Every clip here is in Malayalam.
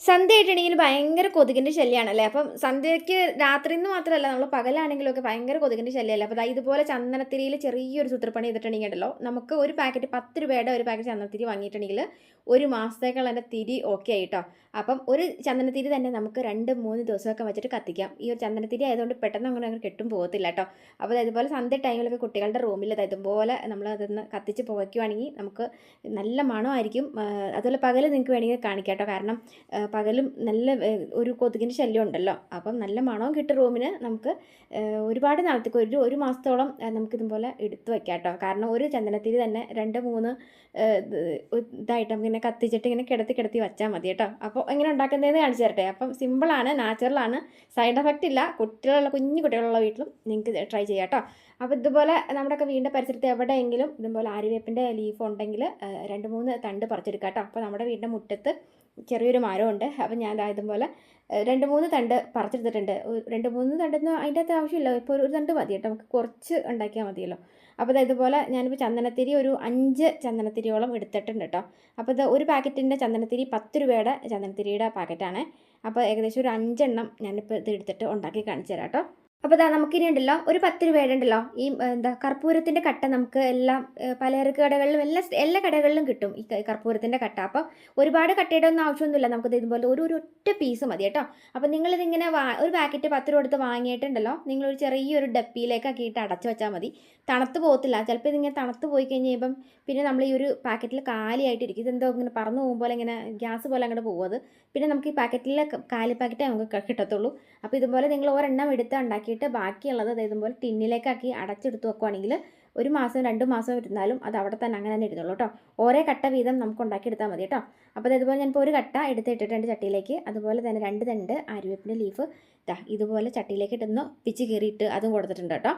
സന്ധ്യ ആയിട്ടുണ്ടെങ്കിൽ ഭയങ്കര കൊതുകിന്റെ ശല്യമാണല്ലേ അപ്പം സന്ധ്യയ്ക്ക് രാത്രി നിന്ന് മാത്രമല്ല നമ്മൾ പകലാണെങ്കിലും ഒക്കെ ഭയങ്കര കൊതുകിന്റെ ശല്യമല്ലേ അപ്പോൾ ഇതുപോലെ ചന്ദനത്തിരിയിൽ ചെറിയൊരു സൂത്രപ്പണി ചെയ്തിട്ടുണ്ടെങ്കിൽ ഉണ്ടല്ലോ നമുക്ക് ഒരു പാക്കറ്റ് പത്ത് രൂപയുടെ ഒരു പാക്കറ്റ് ചന്ദനത്തിരി വാങ്ങിയിട്ടുണ്ടെങ്കിൽ ഒരു മാസത്തേക്കുള്ള എന്റെ തിരി ഓക്കെ ആയിട്ടോ. അപ്പം ഒരു ചന്ദനത്തിരി തന്നെ നമുക്ക് രണ്ട് മൂന്ന് ദിവസമൊക്കെ വെച്ചിട്ട് കത്തിക്കാം. ഈ ഒരു ചന്ദനത്തിരി ആയതുകൊണ്ട് പെട്ടെന്ന് അങ്ങനെ അങ്ങനെ കെട്ടും പോകത്തില്ല കേട്ടോ. അപ്പോൾ ഇതുപോലെ സന്ധ്യ ടൈമിലൊക്കെ കുട്ടികളുടെ റൂമിൽ ഇതുപോലെ നമ്മൾ അതൊന്ന് കത്തിച്ച് പോകുവാണെങ്കിൽ നമുക്ക് നല്ല മണമായിരിക്കും. അതുപോലെ പകൽ നിങ്ങൾക്ക് വേണമെങ്കിൽ കാണിക്കാം കേട്ടോ. കാരണം പകലും നല്ല ഒരു കൊതുകിന്റെ ശല്യം ഉണ്ടല്ലോ. അപ്പം നല്ല മണവും കിട്ടും റൂമിന്. നമുക്ക് ഒരുപാട് നാളത്തേക്ക് ഒരു ഒരു മാസത്തോളം നമുക്കിതുപോലെ എടുത്ത് വെക്കാം കേട്ടോ. കാരണം ഒരു ചന്ദനത്തിരി തന്നെ രണ്ട് മൂന്ന് ഇതായിട്ട് നമുക്കിങ്ങനെ കത്തിച്ചിട്ട് ഇങ്ങനെ കിടത്തി കിടത്തി വെച്ചാൽ മതി കേട്ടോ. അപ്പോൾ എങ്ങനെ ഉണ്ടാക്കുന്നതെന്ന് കാണിച്ചു തരട്ടെ. അപ്പം സിമ്പിളാണ് നാച്ചുറലാണ് സൈഡ് എഫക്റ്റ് ഇല്ല. കുട്ടികളുള്ള കുഞ്ഞു കുട്ടികളുള്ള വീട്ടിലും നിങ്ങൾക്ക് ട്രൈ ചെയ്യാം കേട്ടോ. അപ്പോൾ ഇതുപോലെ നമ്മുടെയൊക്കെ വീടിന്റെ പരിസരത്ത് എവിടെയെങ്കിലും ഇതുപോലെ ആര്യവേപ്പിന്റെ ലീഫ് ഉണ്ടെങ്കിൽ രണ്ട് മൂന്ന് തണ്ട് പറിച്ചെടുക്കാം കേട്ടോ. അപ്പോൾ നമ്മുടെ വീടിന്റെ മുറ്റത്ത് ചെറിയൊരു മരമുണ്ട്. അപ്പം ഞാൻ ഇതുപോലെ രണ്ട് മൂന്ന് തണ്ട് പറിച്ചെടുത്തിട്ടുണ്ട്. രണ്ട് മൂന്ന് തണ്ടെന്ന് അതിന്റെ അകത്ത് ആവശ്യമില്ല. ഇപ്പോൾ ഒരു തണ്ട് മതി കേട്ടോ. നമുക്ക് കുറച്ച് ഉണ്ടാക്കിയാൽ മതിയല്ലോ. അപ്പോൾ ദാ ഇതുപോലെ ഞാനിപ്പോൾ ചന്ദനത്തിരി ഒരു അഞ്ച് ചന്ദനത്തിരിയോളം എടുത്തിട്ടുണ്ട് കേട്ടോ. അപ്പോൾ ഇത് ഒരു പാക്കറ്റിന്റെ ചന്ദനത്തിരി പത്ത് രൂപയുടെ ചന്ദനത്തിരിയുടെ പാക്കറ്റാണ്. അപ്പോൾ ഏകദേശം ഒരു അഞ്ചെണ്ണം ഞാനിപ്പോൾ ഇത് എടുത്തിട്ട് ഉണ്ടാക്കി കാണിച്ചു തരാം കേട്ടോ. അപ്പോൾ ഇതാ നമുക്കിനി ഉണ്ടല്ലോ ഒരു പത്ത് രൂപയുടെ ഉണ്ടല്ലോ ഈ എന്താ കർപ്പൂരത്തിന്റെ കട്ട നമുക്ക് എല്ലാം പലചരക്ക് കടകളിലും എല്ലാ എല്ലാ കടകളിലും കിട്ടും ഈ കർപ്പൂരത്തിന്റെ കട്ട. അപ്പോൾ ഒരുപാട് കട്ടയുടെ ഒന്നും ആവശ്യമൊന്നുമില്ല. നമുക്ക് ഇതുപോലെ ഒരു ഒരു ഒറ്റ പീസ് മതി കേട്ടോ. അപ്പോൾ നിങ്ങളിതിങ്ങനെ വാ ഒരു പാക്കറ്റ് പത്ത് രൂപ എടുത്ത് വാങ്ങിയിട്ടുണ്ടല്ലോ. നിങ്ങളൊരു ചെറിയൊരു ഡപ്പിയിലേക്ക് ആക്കിയിട്ട് അടച്ചു വെച്ചാൽ മതി. തണുത്ത് പോകത്തില്ല. ചിലപ്പോൾ ഇതിങ്ങനെ തണുത്ത് പോയി കഴിഞ്ഞപ്പം പിന്നെ നമ്മൾ ഈ ഒരു പാക്കറ്റിൽ കാലിയായിട്ടിരിക്കും. ഇതെന്തോ ഇങ്ങനെ പറന്നു പോകുമ്പോൾ ഇങ്ങനെ ഗ്യാസ് പോലെ അങ്ങോട്ട് പോകുന്നത് പിന്നെ നമുക്ക് ഈ പാക്കറ്റിലെ കാലി പാക്കറ്റേ നമുക്ക് കിട്ടത്തുള്ളൂ. അപ്പോൾ ഇതുപോലെ നിങ്ങൾ ഒരെണ്ണം എടുത്ത് ഉണ്ടാക്കിയിട്ട് ബാക്കിയുള്ളത് ദേ ഇതുപോലെ ടിന്നിലേക്കാക്കി അടച്ചെടുത്ത് വെക്കുവാണെങ്കിൽ ഒരു മാസം രണ്ട് മാസം ഇരുന്നാലും അത് അവിടെ തന്നെ അങ്ങനെ തന്നെ ഇരുന്നുള്ളൂ കേട്ടോ. ഓരോ കട്ട വീതം നമുക്ക് ഉണ്ടാക്കിയെടുത്താൽ മതി കേട്ടോ. അപ്പോൾ ഇതുപോലെ ഞാനിപ്പോൾ ഒരു കട്ട എടുത്ത് ഇട്ടിട്ടുണ്ട് ചട്ടിയിലേക്ക് അതുപോലെ തന്നെ രണ്ട് തണ്ട് ആര്യവേപ്പിന്റെ ലീഫ് ദാ ഇതുപോലെ ചട്ടിയിലേക്ക് ഇട്ടൊന്ന് പിച്ച് കീറിയിട്ട് അതും കൊടുത്തിട്ടുണ്ട് കേട്ടോ.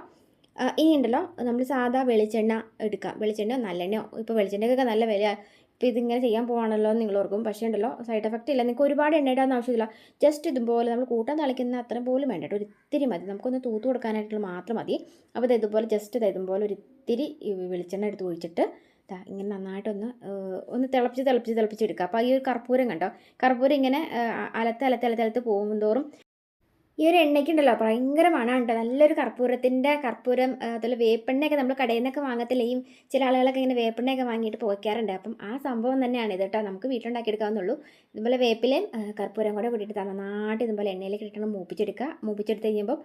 ഇനി ഉണ്ടല്ലോ നമ്മൾ സാധാ വെളിച്ചെണ്ണ എടുക്കാം വെളിച്ചെണ്ണയോ നല്ലെണ്ണയോ? ഇപ്പോൾ വെളിച്ചെണ്ണയ്ക്കൊക്കെ നല്ല വില ഇപ്പോൾ ഇതിങ്ങനെ ചെയ്യാൻ പോകുകയാണല്ലോ എന്ന് നിങ്ങൾ ഓർക്കും പക്ഷേ ഉണ്ടല്ലോ സൈഡ് എഫക്റ്റ് ഇല്ല. നിങ്ങൾക്ക് ഒരുപാട് എണ്ണ ഇടാൻ ആവശ്യമില്ല. ജസ്റ്റ് ഇതുപോലെ നമ്മൾ കൂട്ടാൻ തളിക്കുന്ന അത്രയും പോലും വേണ്ട ഒരു ഇത്തിരി മതി. നമുക്കൊന്ന് തൂത്ത് കൊടുക്കാനായിട്ടുള്ള മാത്രം മതി. അപ്പോൾ ഇത് ഇതുപോലെ ജസ്റ്റ് ഇത് ഇതുപോലെ ഒരു ഇത്തിരി വെളിച്ചെണ്ണ എടുത്ത് ഒഴിച്ചിട്ട് ഇങ്ങനെ നന്നായിട്ടൊന്ന് ഒന്ന് തിളപ്പിച്ച് തിളപ്പിച്ച് എടുക്കുക. അപ്പോൾ ഈ ഒരു കർപ്പൂരം കണ്ടോ? കർപ്പൂരം ഇങ്ങനെ അലത്ത് അലത്ത് അലത്ത് അലത്ത് പോകും തോറും ഈ ഒരു എണ്ണയ്ക്കുണ്ടല്ലോ ഭയങ്കര മണമാണ് കേട്ടോ നല്ലൊരു കർപ്പൂരത്തിന്റെ കർപ്പൂരം അതുപോലെ വേപ്പെണ്ണയൊക്കെ നമ്മൾ കടയിൽ നിന്നൊക്കെ വാങ്ങത്തില്ലേയും ചില ആളുകളൊക്കെ ഇങ്ങനെ വേപ്പെണ്ണയൊക്കെ വാങ്ങിയിട്ട് പോയിക്കാറുണ്ട്. അപ്പം ആ സംഭവം തന്നെയാണ് ഇത് കേട്ടോ. നമുക്ക് വീട്ടിലുണ്ടാക്കിയെടുക്കാവുന്നുള്ളൂ ഇതുപോലെ വേപ്പിലയും കർപ്പൂരം കൂടെ കൂട്ടിയിട്ട് നന്നായിട്ട് ഇതുപോലെ എണ്ണയിലേക്ക് ഇട്ടിട്ട് മൂപ്പിച്ചെടുക്കുക. മൂപ്പിച്ചെടുത്ത് കഴിയുമ്പം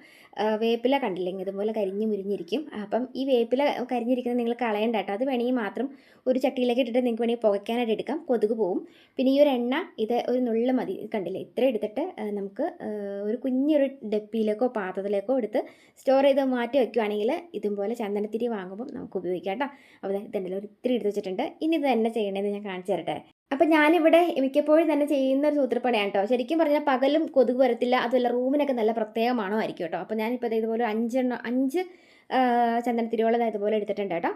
വേപ്പില കണ്ടില്ലെങ്കിൽ ഇതുപോലെ കരിഞ്ഞ് മുരിഞ്ഞിരിക്കും. അപ്പം ഈ വേപ്പില കരിഞ്ഞിരിക്കുന്നത് നിങ്ങൾ കളയണ്ട കേട്ടോ. അത് വേണമെങ്കിൽ മാത്രം ഒരു ചട്ടിയിലേക്ക് ഇട്ടിട്ട് നിങ്ങൾക്ക് വേണമെങ്കിൽ പുകയ്ക്കാനായിട്ട് എടുക്കാം. കൊതുക് പോവും. പിന്നെ ഈ ഒരു എണ്ണ ഇത് ഒരു നുള്ളു മതി. കണ്ടില്ലേ ഇത്ര എടുത്തിട്ട് നമുക്ക് ഒരു കുഞ്ഞൊരു ഡപ്പിയിലേക്കോ പാത്രത്തിലേക്കോ എടുത്ത് സ്റ്റോർ ചെയ്ത് മാറ്റി വയ്ക്കുവാണെങ്കിൽ ഇതുപോലെ ചന്ദനത്തിരി വാങ്ങുമ്പോൾ നമുക്ക് ഉപയോഗിക്കാം കേട്ടോ. അപ്പോൾ ഇതുണ്ടല്ലോ ഒരു ഇത്തിരി എടുത്ത് വെച്ചിട്ടുണ്ട്. ഇനി ഇത് തന്നെ ചെയ്യണമെന്ന് ഞാൻ കാണിച്ചു തരട്ടെ. അപ്പം ഞാനിവിടെ മിക്കപ്പോഴും തന്നെ ചെയ്യുന്ന ഒരു സൂത്രപ്പണിയാണ് കേട്ടോ. ശരിക്കും പറഞ്ഞാൽ പകലും കൊതുക് വരത്തില്ല അതുമല്ല റൂമിനൊക്കെ നല്ല പ്രത്യേകമാണോ ആയിരിക്കും കേട്ടോ. അപ്പോൾ ഞാനിപ്പോൾ ഇതുപോലെ അഞ്ചെണ്ണം അഞ്ച് ചന്ദനത്തിരിയോളം ഇതുപോലെ എടുത്തിട്ടുണ്ട് കേട്ടോ.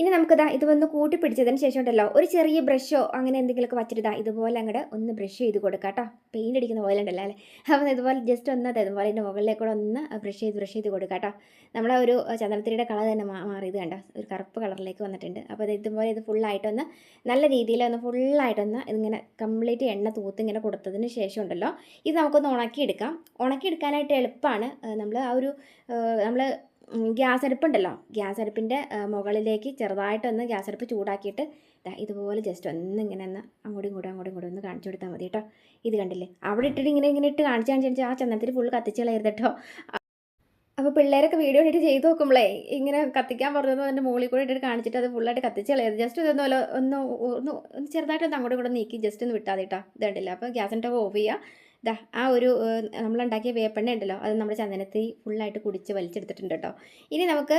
ഇനി നമുക്കിതാ ഇത് ഒന്ന് കൂട്ടി പിടിച്ചതിന് ശേഷം ഉണ്ടല്ലോ ഒരു ചെറിയ ബ്രഷോ അങ്ങനെ എന്തെങ്കിലുമൊക്കെ വച്ചിട്ട് ഇതുപോലെ അങ്ങോട്ട് ഒന്ന് ബ്രഷ് ചെയ്ത് കൊടുക്കാം കേട്ടോ പെയിന്റ് അടിക്കുന്ന പോലെ ഉണ്ടല്ലോ അല്ലേ? അപ്പോൾ ഇതുപോലെ ജസ്റ്റ് ഒന്ന് അത് ഇതുപോലെ ഇതിന്റെ മുകളിലേക്കൂടെ ഒന്ന് ബ്രഷ് ചെയ്ത് ബ്രഷ് ചെയ്ത് കൊടുക്കാം കേട്ടോ നമ്മളെ ഒരു ചന്ദനത്തിരിയുടെ കളർ തന്നെ മാറിയത് കണ്ടോ? ഒരു കറുപ്പ് കളറിലേക്ക് വന്നിട്ടുണ്ട്. അപ്പോൾ ഇത് ഇതുപോലെ ഇത് ഫുള്ളായിട്ടൊന്ന് നല്ല രീതിയിൽ ഒന്ന് ഫുള്ളായിട്ടൊന്ന് ഇതിങ്ങനെ കംപ്ലീറ്റ് എണ്ണ തൂത്ത് ഇങ്ങനെ കൊടുത്തതിന് ശേഷം ഉണ്ടല്ലോ. ഇത് നമുക്കൊന്ന് ഉണക്കിയെടുക്കാം. ഉണക്കിയെടുക്കാനായിട്ട് എളുപ്പമാണ് നമ്മൾ ആ ഒരു നമ്മൾ ഗ്യാസ് അടുപ്പുണ്ടല്ലോ ഗ്യാസ് അടുപ്പിന്റെ മുകളിലേക്ക് ചെറുതായിട്ടൊന്ന് ഗ്യാസ് അടുപ്പ് ചൂടാക്കിയിട്ട് ഇതുപോലെ ജസ്റ്റ് ഒന്ന് ഇങ്ങനെ ഒന്ന് അങ്ങോട്ടും ഇങ്ങോട്ടും അങ്ങോട്ടും ഇങ്ങോട്ടും ഒന്ന് കാണിച്ചു കൊടുത്താൽ മതി കേട്ടോ. ഇത് കണ്ടില്ലേ? അവിടെ ഇട്ടിട്ട് ഇങ്ങനെ ഇങ്ങനെ ഇട്ട് കാണിച്ച് കാണിച്ച് ആ ചന്ദനത്തിൽ ഫുൾ കത്തിച്ച് കളയരുത് കേട്ടോ. അപ്പോൾ പിള്ളേരൊക്കെ വീഡിയോ ഇട്ടിട്ട് ചെയ്ത് നോക്കുമ്പോഴേ ഇങ്ങനെ കത്തിക്കാൻ പറഞ്ഞത് അതിന്റെ മുകളിൽ കൂടെ ഇട്ടിട്ട് കാണിച്ചിട്ട് അത് ഫുള്ളായിട്ട് കത്തിച്ച് കളയരുത്. ജസ്റ്റ് ഇതൊന്നും ഒന്ന് ഒന്ന് ചെറുതായിട്ടൊന്ന് അങ്ങോട്ടും ഇങ്ങോട്ടും നീക്കി ജസ്റ്റ് ഒന്ന് വിട്ടാതെ കേട്ടോ. ഇത് കണ്ടില്ല? അപ്പോൾ ഗ്യാസിന്റെ ഓഫ് ചെയ്യുക ദാ ആ ഒരു നമ്മളുണ്ടാക്കിയ വേപ്പെണ്ണ ഉണ്ടല്ലോ അത് നമ്മുടെ ചന്ദനത്തിൽ ഫുള്ളായിട്ട് കുടിച്ച് വലിച്ചെടുത്തിട്ടുണ്ട് കേട്ടോ. ഇനി നമുക്ക്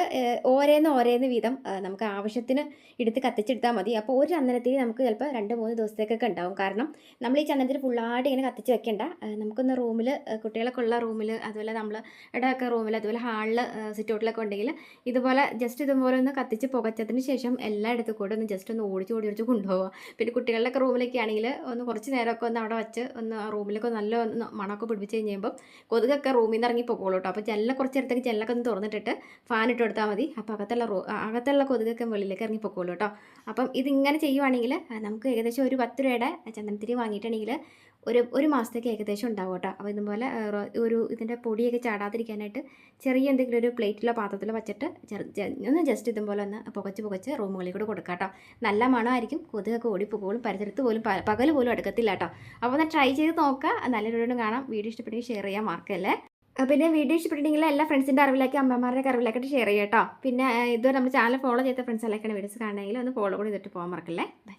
ഓരേന്ന് ഓരോന്ന് വീതം നമുക്ക് ആവശ്യത്തിന് എടുത്ത് കത്തിച്ചെടുത്താൽ മതി. അപ്പോൾ ഒരു ചന്ദനത്തിൽ നമുക്ക് ചിലപ്പോൾ രണ്ട് മൂന്ന് ദിവസത്തേക്കൊക്കെ ഉണ്ടാവും. കാരണം നമ്മൾ ഈ ചന്ദനത്തിൽ ഫുള്ളായിട്ട് ഇങ്ങനെ കത്തിച്ച് വെക്കേണ്ട. നമുക്കൊന്ന് റൂമിൽ കുട്ടികളൊക്കെ ഉള്ള റൂമിൽ അതുപോലെ നമ്മൾ ഇടയൊക്കെ റൂമിൽ അതുപോലെ ഹാളിൽ സിറ്റ് ഔട്ടിലൊക്കെ ഉണ്ടെങ്കിൽ ഇതുപോലെ ജസ്റ്റ് ഇതുപോലെ ഒന്ന് കത്തിച്ച് പുകച്ചതിന് ശേഷം എല്ലായിടത്തും കൂടെ ഒന്ന് ജസ്റ്റ് ഒന്ന് ഓടിച്ച് ഓടി ഓടിച്ച് കൊണ്ടുപോകുക പിന്നെ കുട്ടികളുടെയൊക്കെ റൂമിലൊക്കെ ആണെങ്കിൽ ഒന്ന് കുറച്ച് നേരമൊക്കെ ഒന്ന് അവിടെ വെച്ച് ഒന്ന് ആ റൂമിലൊക്കെ നല്ല ഒന്ന് മണമൊക്കെ പിടിപ്പിച്ച് കഴിഞ്ഞ് കഴിയുമ്പോൾ കൊതുകൊക്കെ റൂമിൽ നിന്ന് ഇറങ്ങി പോകുള്ളൂ കേട്ടോ. അപ്പോൾ ജനല കുറച്ച് നേരത്തേക്ക് ജനലൊക്കെ ഒന്ന് തുറന്നിട്ടിട്ട് ഫാൻ ഇട്ട് കൊടുത്താൽ മതി. അപ്പോൾ അകത്തുള്ള റൂ അകത്തുള്ള കൊതുകൊക്കെ വെളിയിലേക്ക് ഇറങ്ങി പൊക്കോളൂ കേട്ടോ. അപ്പം ഇതിങ്ങനെ ചെയ്യുവാണെങ്കിൽ നമുക്ക് ഏകദേശം ഒരു പത്ത് രൂപയുടെ ചന്ദനത്തിരി വാങ്ങിയിട്ടുണ്ടെങ്കിൽ ഒരു ഒരു മാസത്തേക്ക് ഏകദേശം ഉണ്ടാവും കേട്ടോ. അപ്പോൾ ഇതുപോലെ ഒരു ഇതിന്റെ പൊടിയൊക്കെ ചാടാതിരിക്കാനായിട്ട് ചെറിയ എന്തെങ്കിലും ഒരു പ്ലേറ്റിലോ പാത്രത്തിലോ വച്ചിട്ട് ഒന്ന് ജസ്റ്റ് ഇതുപോലെ ഒന്ന് പുകച്ച് പുകച്ച് റൂമുകളിൽ കൂടെ കൊടുക്കാം കേട്ടോ. നല്ല മണമായിരിക്കും. കൊതുകൊക്കെ ഓടിപ്പോകും പരിസരത്ത് പോലും പകൽ പോലും എടുക്കത്തില്ല കേട്ടോ. അപ്പോൾ ഒന്ന് ട്രൈ ചെയ്ത് നോക്കുക. നല്ല രീതിയിലും കാണാം. വീഡിയോ ഇഷ്ടപ്പെട്ടെങ്കിൽ ഷെയർ ചെയ്യാൻ മാർക്കല്ലേ പിന്നെ വീഡിയോ ഇഷ്ടപ്പെട്ടിട്ടുണ്ടെങ്കിൽ എല്ലാ ഫ്രണ്ട്സിന്റെ അറിവിലേക്ക് അമ്മമാരുടെ അറിവിലേക്കായിട്ട് ഷെയർ ചെയ്യാം കേട്ടോ. പിന്നെ ഇതുവരെ നമ്മുടെ ചാനൽ ഫോളോ ചെയ്ത ഫ്രണ്ട്സ് എല്ലാവർക്കാണ് വീഡിയോസ് കാണണമെങ്കിൽ ഒന്ന് ഫോളോ കൂടി ചെയ്തിട്ട് പോകാൻ മറക്കല്ലേ. ബൈ